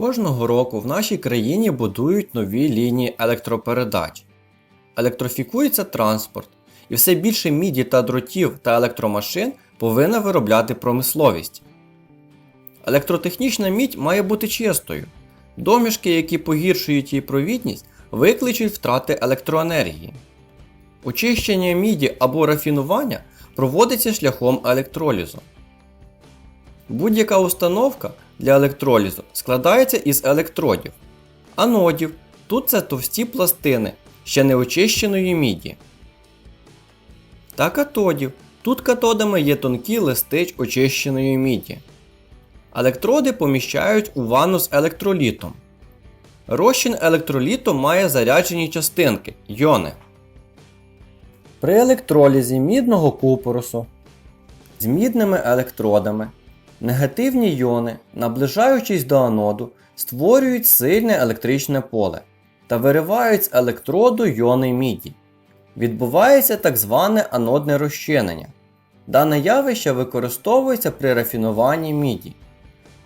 Кожного року в нашій країні будують нові лінії електропередач. Електрофікується транспорт, і все більше міді та дротів та електромашин повинна виробляти промисловість. Електротехнічна мідь має бути чистою. Домішки, які погіршують її провідність, викличуть втрати електроенергії. Очищення міді або рафінування проводиться шляхом електролізу. Будь-яка установка для електролізу складається із електродів, анодів тут це товсті пластини ще не очищеної міді. Та катодів. Тут катодами є тонкі листич очищеної міді. Електроди поміщають у ванну з електролітом. Розчин електроліту має заряджені частинки йони. При електролізі мідного купорусу з мідними електродами негативні йони, наближаючись до аноду, створюють сильне електричне поле та виривають з електроду йони міді. Відбувається так зване анодне розчинення. Дане явище використовується при рафінуванні міді.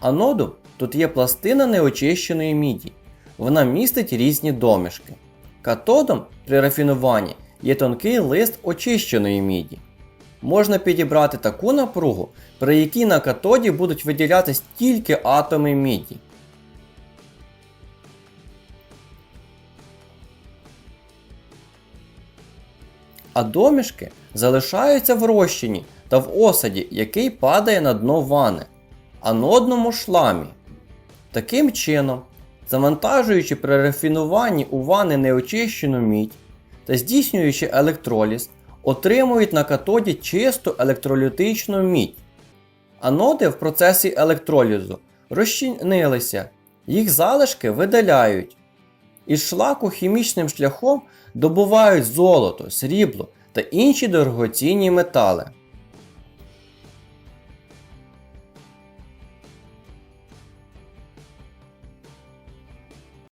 Анодом тут є пластина неочищеної міді. Вона містить різні домішки. Катодом при рафінуванні є тонкий лист очищеної міді. Можна підібрати таку напругу, при якій на катоді будуть виділятись тільки атоми міді. А домішки залишаються в розчині та в осаді, який падає на дно вани, анодному шламі. Таким чином, завантажуючи при рафінуванні у вани неочищену мідь та здійснюючи електроліз, отримують на катоді чисту електролітичну мідь. Аноди в процесі електролізу розчинилися, їх залишки видаляють. Із шлаку хімічним шляхом добувають золото, срібло та інші дорогоцінні метали.